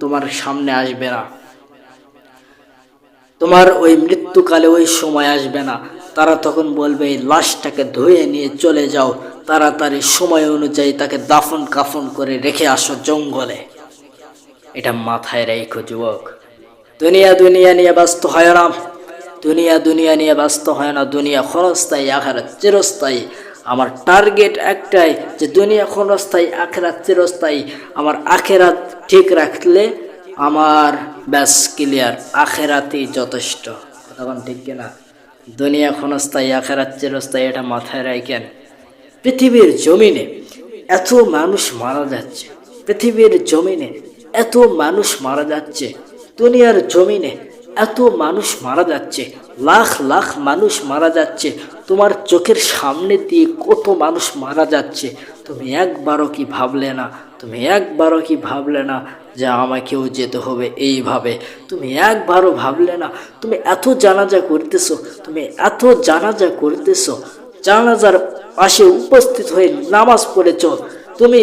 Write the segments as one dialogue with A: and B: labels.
A: তোমার সামনে আসবে না। তোমার ওই মৃত্যুকালে ওই সময় আসবে না। তারা তখন বলবে, এই লাশটাকে ধুয়ে নিয়ে চলে যাও। তাড়াতাড়ি সময় অনুযায়ী তাকে দাফন কাফন করে রেখে আসো জঙ্গলে। এটা মাথায় রেখো, যুবক। দুনিয়া দুনিয়া নিয়ে ব্যস্ত হয় না। দুনিয়া দুনিয়া নিয়ে ব্যস্ত হয় না। দুনিয়া ক্ষণস্থায়ী, আখারাত চিরস্থায়ী। আমার টার্গেট একটাই যে দুনিয়া ক্ষণস্থায়ী আখেরাত চিরস্থায়ী। আমার আখেরাত ঠিক রাখলে আমার ব্যাস ক্লিয়ার আখেরাতেই যথেষ্ট। তখন ঠিক কিনা? দুনিয়া ক্ষণস্থায়ী আখেরাত চিরস্থায়ী, এটা মাথায় রাখেন। পৃথিবীর জমিনে এত মানুষ মারা যাচ্ছে, পৃথিবীর জমিনে এত মানুষ মারা যাচ্ছে, দুনিয়ার জমিনে এত মানুষ মারা যাচ্ছে লাখ লাখ মানুষ মারা যাচ্ছে। তোমার চোখের সামনে দিয়ে কত মানুষ মারা যাচ্ছে। তুমি একবারও কি ভাবলে না? তুমি একবারও কি ভাবলে না যে আমাকেও যেতে হবে এইভাবে? তুমি একবারও ভাবলে না? তুমি এত জানাজা করতেছো, তুমি এত জানাজা করতেছো, জানাজার পাশে উপস্থিত হয়ে নামাজ পড়েছ। তুমি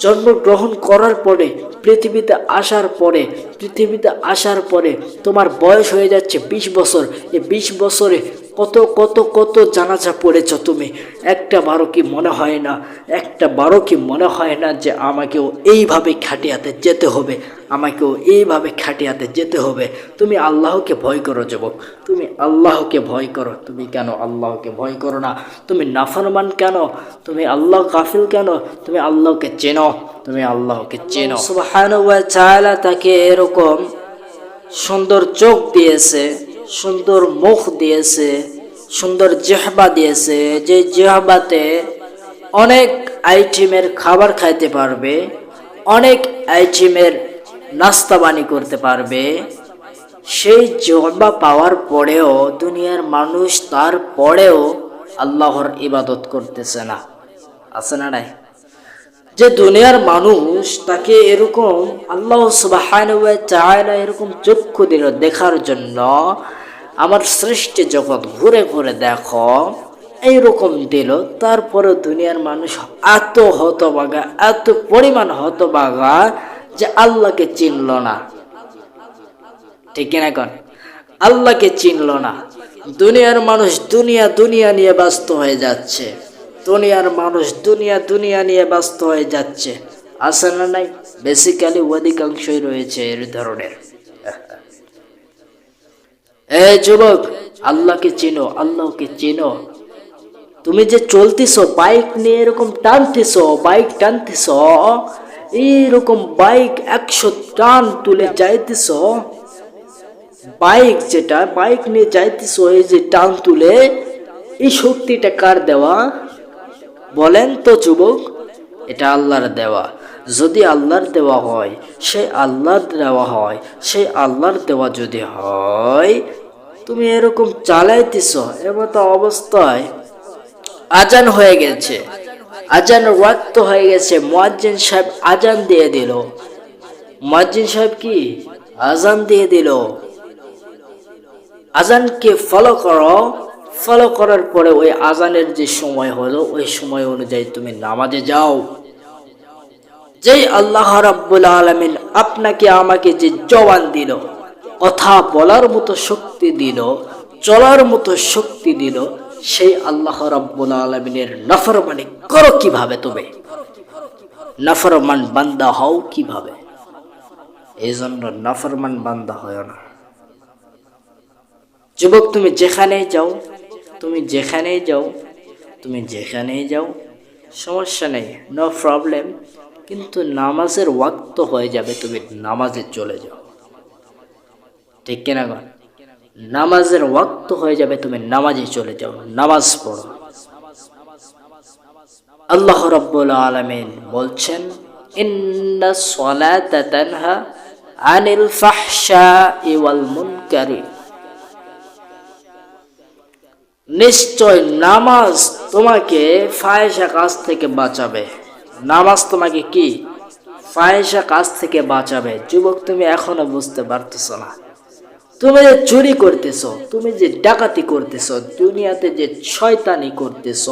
A: জন্মগ্রহণ করার পরে, পৃথিবীতে আসার পরে পৃথিবীতে আসার পরে তোমার বয়স হয়ে যাচ্ছে বিশ বছর। এই বিশ বছরে কত কত কত জানাজা পড়েছ তুমি? একটা বারো কি মনে হয় না? একটা বারো কি মনে হয় না যে আমাকেও এইভাবে খাটিয়াতে যেতে হবে? আমাকেও এইভাবে খাটিয়াতে যেতে হবে? তুমি আল্লাহকে ভয় করো, যুবক। তুমি আল্লাহকে ভয় করো। তুমি কেন আল্লাহকে ভয় করো না? তুমি নাফরমান কেন? তুমি আল্লাহ কাফিল কেন? তুমি আল্লাহকে চেনো? তুমি আল্লাহকে চেনো। তাআলা তাকে এরকম সুন্দর চোখ দিয়েছে, সুন্দর মুখ দিয়েছে, সুন্দর জেহবা দিয়েছে যে জেহবাতে অনেক আইটেমের খাবার খাইতে পারবে, অনেক আইটেমের নাস্তা বানি করতে পারবে। সেই জবা পাওয়ার পরেও দুনিয়ার মানুষ তার পরেও আল্লাহর ইবাদত করতেছে না। আছে না নাই? যে দুনিয়ার মানুষ তাকে এরকম আল্লাহ সুবাহ এরকম চক্ষু দিল দেখার জন্য, আমার সৃষ্টি জগৎ ঘুরে ঘুরে দেখো, এইরকম দিল। তারপরে দুনিয়ার মানুষ এত হতবাগা এত পরিমাণ হতবাগা যে আল্লাহকে চিনল না। ঠিক কিনা কন? আল্লাহকে চিনল না। দুনিয়ার মানুষ দুনিয়া দুনিয়া নিয়ে ব্যস্ত হয়ে যাচ্ছে। দুনিয়ার মানুষ দুনিয়া দুনিয়া নিয়ে ব্যস্ত হয়ে যাচ্ছে। আছে না নাই? বেসিক্যালি অধিকাংশই রয়েছে এর ধরনের। এ যুবক, আল্লাহকে চিনো আল্লাহকে চিনো। তুমি যে চলতেছো বাইক নিয়ে এরকম টানতেছো বাইক টানতেছো, এইরকম বাইক একশো টান তুলে যাইতেছ বাইক যেটা বাইক নিয়ে যাইতেছো, এই যে টান তুলে, এই শক্তিটা কার দেওয়া? বলেন তো যুবক, এটা আল্লাহর দেওয়া। যদি আল্লাহর দেওয়া হয়, সে আল্লাহর দেওয়া হয় সেই আল্লাহর দেওয়া যদি হয়, তুমি এরকম চালাইতেছ, এমতো অবস্থায় আজান হয়ে গেছে। আজান ওয়াক্ত হয়ে গেছে, মুয়াজ্জিন সাহেব আজান দিয়ে দিল। মুয়াজ্জিন সাহেব কি? আজান দিয়ে দিল। আজানকে ফলো করো। ফলো করার পরে ওই আজানের যে সময় হলো, ওই সময় অনুযায়ী তুমি নামাজে যাও। যেই আল্লাহ রাব্বুল আলামিন আপনাকে আমাকে যে জবান দিল, কথা বলার মতো শক্তি দিল, চলার মতো শক্তি দিল, সেই আল্লাহ রাব্বুল আলামিনের নাফরমানি করো কীভাবে তুমি? নাফরমান বান্দা হও কীভাবে? এই জন্য নাফরমান বান্দা হয় না। যুবক, তুমি যেখানেই যাও তুমি যেখানেই যাও, তুমি যেখানেই যাও, সমস্যা নেই নো প্রবলেম কিন্তু নামাজের ওয়াক্ত হয়ে যাবে, তুমি নামাজে চলে যাও। ঠিক কিনা গণ নামাজের ওয়াক্ত হয়ে যাবে, তুমি নামাজে চলে যাও, নামাজ পড়ো। আল্লাহ রব্বুল আলমিন বলছেন, ইন্না সলাতা তানহা আনিল ফাহশা ইওয়াল মুনকারি। নিশ্চয় নামাজ তোমাকে ফায়সা কাজ থেকে বাঁচাবে। নামাজ তোমাকে কি? ফায়সা কাজ থেকে বাঁচাবে। যুবক, তুমি এখনও বুঝতে পারতেছ না। তুমি যে চুরি করতেছ, তুমি যে ডাকাতি করতেছ, দুনিয়াতে যে শয়তানি করতেছ,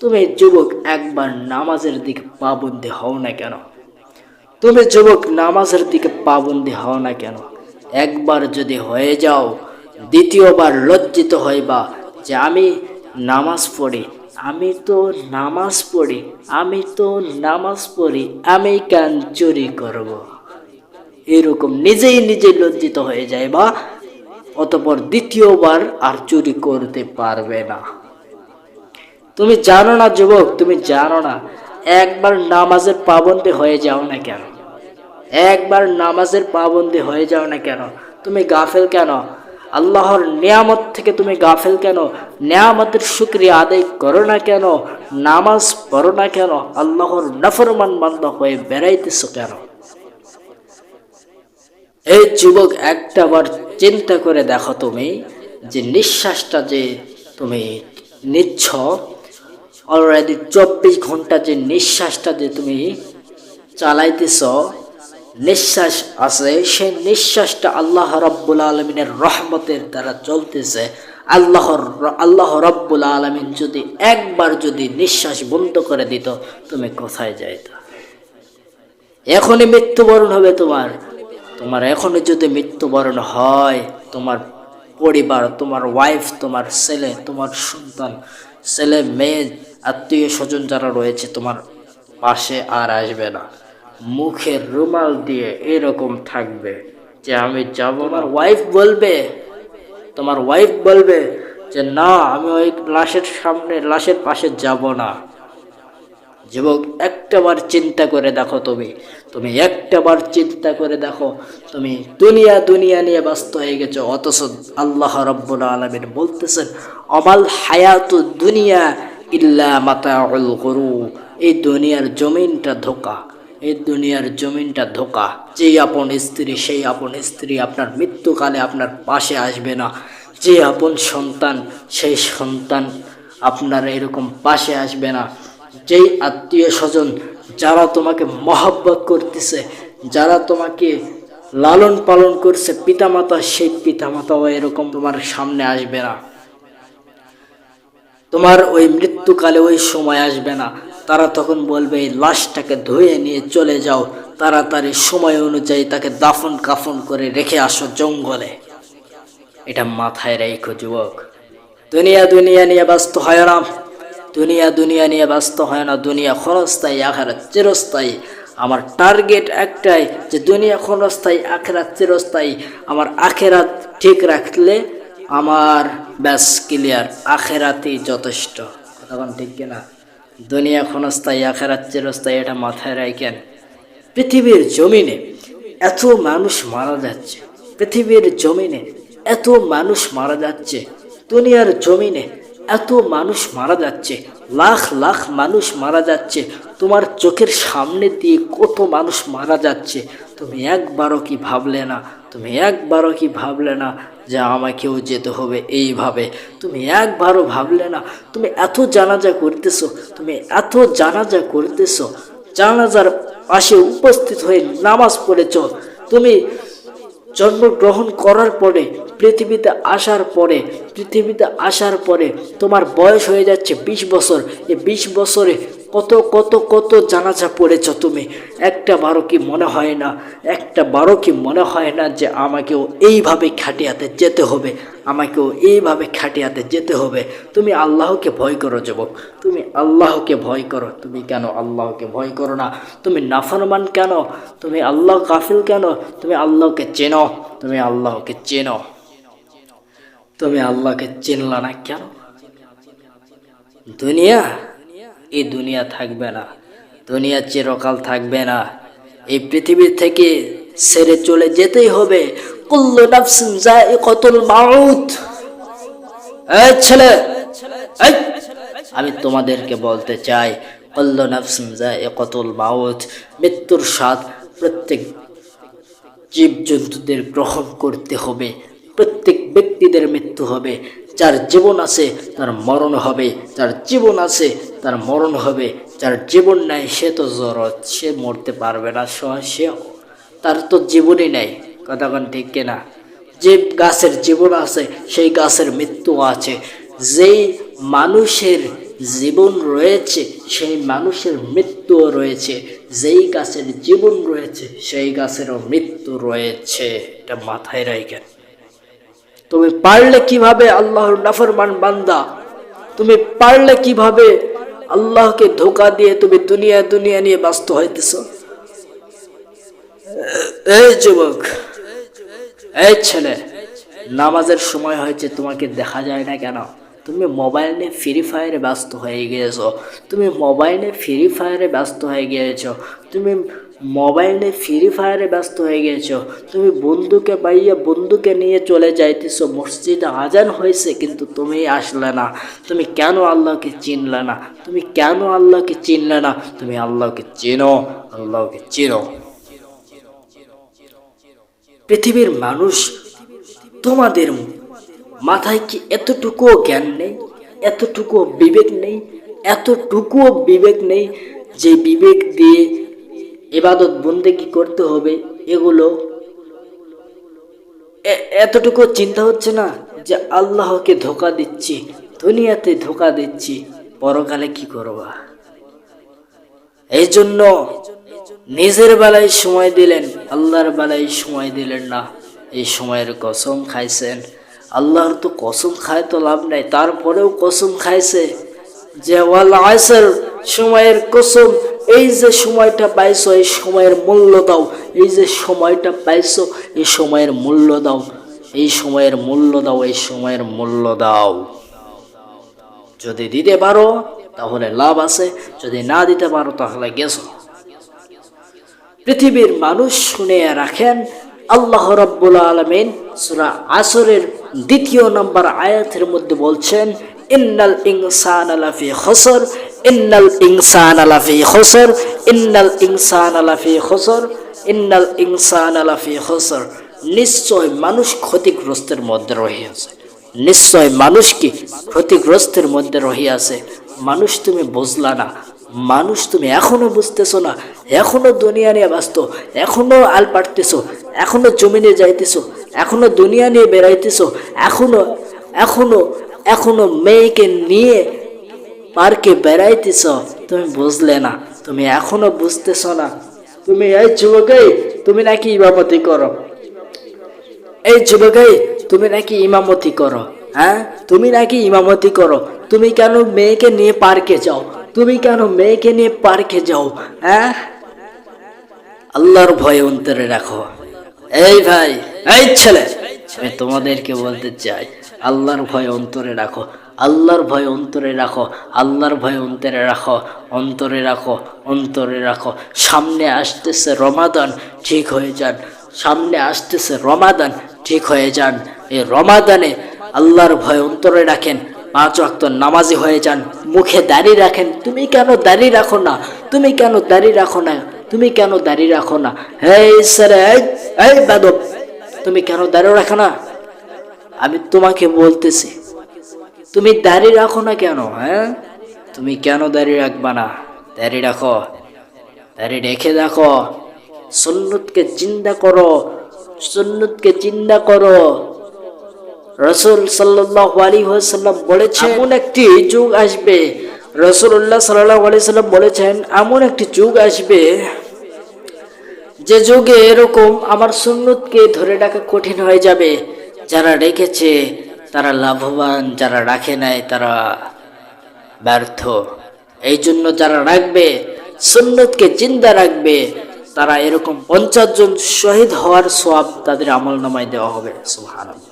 A: তুমি যুবক একবার নামাজের দিকে পাবন্দি হও না কেন? তুমি যুবক নামাজের দিকে পাবন্দি হও না কেন? একবার যদি হয়ে যাও, দ্বিতীয়বার লজ্জিত হইবা যে আমি নামাজ পড়ি, আমি তো নামাজ পড়ি, আমি তো নামাজ পড়ি, আমি কেন চুরি করব? এরকম নিজেই নিজে লজ্জিত হয়ে যায় বা অতপর দ্বিতীয়বার আর চুরি করতে পারবে না। তুমি জানো না যুবক, তুমি জানো না, একবার নামাজের পাবন্দি হয়ে যাও না কেন? একবার নামাজের পাবন্দি হয়ে যাও না কেন? তুমি গাফেল কেন? আল্লাহর নিয়ামত থেকে তুমি গাফেল কেন? নিয়ামতের শুক্রিয়া আদায় করো না কেন? নামাজ পড়ো না কেন? আল্লাহর নফরমান বান্ধ হয়ে বেড়াইতেছো কেন? এই যুবক একটাবার চিন্তা করে দেখো তুমি, যে নিঃশ্বাসটা যে তুমি নিচ্ছ অলরেডি চব্বিশ ঘণ্টা যে নিঃশ্বাসটা যে তুমি চালাইতেছ নিঃশ্বাস আছে। সেই নিঃশ্বাসটা আল্লাহ রব্বুল আলমিনের রহমতের দ্বারা চলতেছে। আল্লাহর আল্লাহ রব্বুল আলমিন যদি একবার যদি নিঃশ্বাস বন্ধ করে দিত, তুমি কোথায় যাইতা? এখনই মৃত্যুবরণ হবে তোমার। তোমার এখনই যদি মৃত্যুবরণ হয়, তোমার পরিবার, তোমার ওয়াইফ তোমার ছেলে, তোমার সন্তান, ছেলে, মেয়ে আত্মীয় স্বজন যারা রয়েছে, তোমার পাশে আর আসবে না। মুখের রুমাল দিয়ে এরকম থাকবে যে আমি যাব আমার ওয়াইফ বলবে, তোমার ওয়াইফ বলবে যে, না, আমি ওই লাশের সামনে, লাশের পাশে যাব না। যুবক, একটাবার চিন্তা করে দেখো তুমি। তুমি একটাবার চিন্তা করে দেখো। তুমি দুনিয়া দুনিয়া নিয়ে ব্যস্ত হয়ে গেছো, অথচ আল্লাহ রব্বুল আলমিন বলতেছেন, অমাল হায়াত দুনিয়া ইল্লা গরু। এই দুনিয়ার জমিনটা ধোকা। এই দুনিয়ার জমিনটা ধোকা। যেই আপন স্ত্রী, সেই আপন স্ত্রী আপনার মৃত্যুকালে আপনার পাশে আসবে না। যে আপন সন্তান, সেই সন্তান আপনার এরকম পাশে আসবে না। যেই আত্মীয় স্বজন, যারা তোমাকে মহাব্বত করতেছে, যারা তোমাকে লালন পালন করছে, পিতামাতা, সেই পিতামাতাও এরকম তোমার সামনে আসবে না। তোমার ওই মৃত্যুকালে ওই সময় আসবে না। তারা তখন বলবে, এই লাশটাকে ধুয়ে নিয়ে চলে যাও। তাড়াতাড়ি সময় অনুযায়ী তাকে দাফন কাফন করে রেখে আসো জঙ্গলে। এটা মাথায় রেখো, যুবক। দুনিয়া দুনিয়া নিয়ে ব্যস্ত হয় না। দুনিয়া দুনিয়া নিয়ে ব্যস্ত হয় না। দুনিয়া ক্ষণস্থায়ী, আখেরাত চিরস্থায়ী। আমার টার্গেট একটাই যে দুনিয়া ক্ষণস্থায়ী, আখেরাত চিরস্থায়ী। আমার আখেরাত ঠিক রাখলে আমার ব্যাস ক্লিয়ার, আখেরাতেই যথেষ্ট। তখন ঠিক কিনা? দুনিয়া ক্ষণস্থায়ী, আখেরাত চিরস্থায়ী এটা মাথায় রাখেন। পৃথিবীর জমিনে এত মানুষ মারা যাচ্ছে। পৃথিবীর জমিনে এত মানুষ মারা যাচ্ছে। দুনিয়ার জমিনে এত মানুষ মারা যাচ্ছে। লাখ লাখ মানুষ মারা যাচ্ছে। তোমার চোখের সামনে দিয়ে কত মানুষ মারা যাচ্ছে। তুমি একবারও কি ভাবলে না? তুমি একবারও কি ভাবলে না? যে আমাকেও যেতে হবে এইভাবে। তুমি একবারও ভাবলে না, তুমি এত জানাজা করতেছো, তুমি এত জানাজা করতেছো, জানাজার পাশে উপস্থিত হয়ে নামাজ পড়েছ। তুমি জন্মগ্রহণ করার পরে পৃথিবীতে আসার পরে, পৃথিবীতে আসার পরে তোমার বয়স হয়ে যাচ্ছে বিশ বছর। এই বিশ বছরে কত কত কত জানাজা পড়েছ তুমি? একটা বারো কি মনে হয় না? একটা বারো কি মনে হয় না যে আমাকেও এইভাবে খাটিয়াতে যেতে হবে? আমাকেও এইভাবে খাটিয়াতে যেতে হবে? তুমি আল্লাহকে ভয় করো, যুবক। তুমি আল্লাহকে ভয় করো। তুমি কেন আল্লাহকে ভয় করো না? তুমি নাফরমান কেন? তুমি আল্লাহ কাফিল কেন? তুমি আল্লাহকে চেনো? তুমি আল্লাহকে চেনো। তুমি আল্লাহকে চিনলা না কেন? দুনিয়া? এই দুনিয়া থাকবে না। দুনিয়া চিরকাল থাকবে না। এই পৃথিবী থেকে ছেড়ে চলে যেতেই হবে। ছেলে আমি তোমাদেরকে বলতে চাই মৃত্যুর স্বাদ প্রত্যেক জীবজন্তুদের গ্রহণ করতে হবে। ব্যক্তিদের মৃত্যু হবে। যার জীবন আছে, তার মরণ হবে। যার জীবন আছে, তার মরণ হবে। যার জীবন নাই, সে তো জরত সে মরতে পারবে না, সে তার তো জীবনই নাই। কথাক্ষণ ঠিক কিনা যে গাছের জীবন আছে, সেই গাছের মৃত্যু আছে। যেই মানুষের জীবন রয়েছে, সেই মানুষের মৃত্যুও রয়েছে। যেই গাছের জীবন রয়েছে, সেই গাছেরও মৃত্যু রয়েছে। এটা মাথায় রাখেন। তুমি পারলে কীভাবে আল্লাহর নাফরমান বান্দা? তুমি পারলে কীভাবে আল্লাহকে ধোকা দিয়ে তুমি দুনিয়া দুনিয়া নিয়ে ব্যস্ত হইতেছ? এই যুবক, এই ছেলে, নামাজের সময় হয়েছে, তোমাকে দেখা যায় না কেন? তুমি মোবাইল নিয়ে ফ্রি ফায়ারে ব্যস্ত হয়ে গিয়েছো। তুমি মোবাইলে ফ্রি ফায়ারে ব্যস্ত হয়ে গিয়েছো। তুমি মোবাইলে ফ্রি ফায়ারে ব্যস্ত হয়ে গিয়েছো তুমি বন্ধুকে পাইয়া বন্ধুকে নিয়ে চলে যাইতেছো। মসজিদে আজান হয়েছে কিন্তু তুমি আসলে না। তুমি কেন আল্লাহকে চিনলে না? তুমি কেন আল্লাহকে চিনলে না? তুমি আল্লাহকে চেনো, আল্লাহকে চিনো। পৃথিবীর মানুষ তোমাদের মাথায় কি এতটুকুও জ্ঞান নেই? এতটুকুও বিবেক নেই? এতটুকুও বিবেক নেই যে বিবেক দিয়ে এবাদত বন্দেগি করতে হবে? এগুলো এতটুকু চিন্তা হচ্ছে না যে আল্লাহকে ধোকা দিচ্ছি, দুনিয়াতে ধোকা দিচ্ছি, পরকালে কি করবা? এই জন্য নিজের বেলায় সময় দিলেন, আল্লাহর বেলায় সময় দিলেন না। এই সময়ের কসম খাইছেন। আল্লাহর তো কসম খায় তো লাভ নাই, তারপরেও কসম খাইছে যে, ওয়াল আসর সময়ের কসম এই যে সময়টা পাইছো, এই সময়ের মূল্য দাও। এই যে সময়টা পাইছো, এই সময়ের মূল্য দাও। এই সময়ের মূল্য দাও, এই সময়ের মূল্য দাও। যদি দিতে পারো, তাহলে লাভ আছে। যদি না দিতে পারো, তাহলে গেছো। পৃথিবীর মানুষ শুনে রাখেন, আল্লাহ রব্বুল আলমিন সুরা আসরের দ্বিতীয় নম্বর আয়াতের মধ্যে বলছেন, ইন্নাল ইনসান আলাফি খসর। ইন্নাল ইনসান আলাফি খসর, ইন্নাল ইনসান আলাফি খসর, ইন্নাল ইনসান আলাফি খসর। নিশ্চয় মানুষ ক্ষতিগ্রস্তের মধ্যে রহিয়াছে। নিশ্চয় মানুষ কি ক্ষতিগ্রস্তের মধ্যে রহিয়াছে? মানুষ তুমি বুঝলা না। মানুষ তুমি এখনও বুঝতেছো না। এখনও দুনিয়া নিয়ে ব্যস্ত। এখনও আল পাড়তেছো এখনও জমিনে যাইতেছো। এখনও দুনিয়া নিয়ে বেড়াইতেছো। এখনও এখনও এখনও মেয়েকে নিয়ে পার্কে বেড়াইতেছ, তুমি বুঝলে না, তুমি এখনও বুঝতেছো না। তুমি এই যুবকে তুমি নাকি ইমামতি করো। এই যুবকাই, তুমি নাকি ইমামতি করো হ্যাঁ? তুমি নাকি ইমামতি করো। তুমি কেন মেয়েকে নিয়ে পার্কে যাও? তুমি কেন মেয়েকে নিয়ে পার্কে যাও হ্যাঁ? আল্লাহর ভয় অন্তরে রাখো। এই ভাই, এই ছেলে, আমি তোমাদেরকে বলতে চাই, আল্লাহর ভয় অন্তরে রাখো। আল্লাহর ভয় অন্তরে রাখো, আল্লাহর ভয় অন্তরে রাখো অন্তরে রাখো অন্তরে রাখো। সামনে আসতেছে রমাদান, ঠিক হয়ে যান। সামনে আসতেছে রমাদান, ঠিক হয়ে যান। এই রমাদানে আল্লাহর ভয় অন্তরে রাখেন, পাঁচ ওয়াক্ত নামাজি হয়ে যান। মুখে দাড়ি রাখেন, তুমি কেন দাড়ি রাখো না? তুমি কেন দাড়ি রাখো না? তুমি কেন দাড়ি রাখো না? এই স্যার এই বাদব, তুমি কেন দাঁড়িয়ে রাখো না? আমি তোমাকে বলতেছি তুমি দাড়ি রাখো না কেন হ্যাঁ? তুমি কেন দাড়ি রাখবা না? দাড়ি রাখো। দাড়ি রেখে দেখো। সুন্নতকে চিন্তা করো। সুন্নতকে চিন্তা করো। রসুল সাল্লাহ সাল্লাম বলেছেন, এমন একটি যুগ আসবে। রসুল্লাহ সাল্লাহ আলি সাল্লাম বলেছেন, এমন একটি যুগ আসবে যে যুগে এরকম আমার সুন্নতকে ধরে রাখা কঠিন হয়ে যাবে। যারা রেখেছে তারা লাভবান, যারা রাখে নাই, তারা ব্যর্থ। এই জন্য যারা রাখবে, সুন্নতকে চিন্তা রাখবে, তারা এরকম পঞ্চাশ জন শহীদ হওয়ার সব তাদের আমল নামায় দেওয়া হবে। সুবহানাল্লাহ।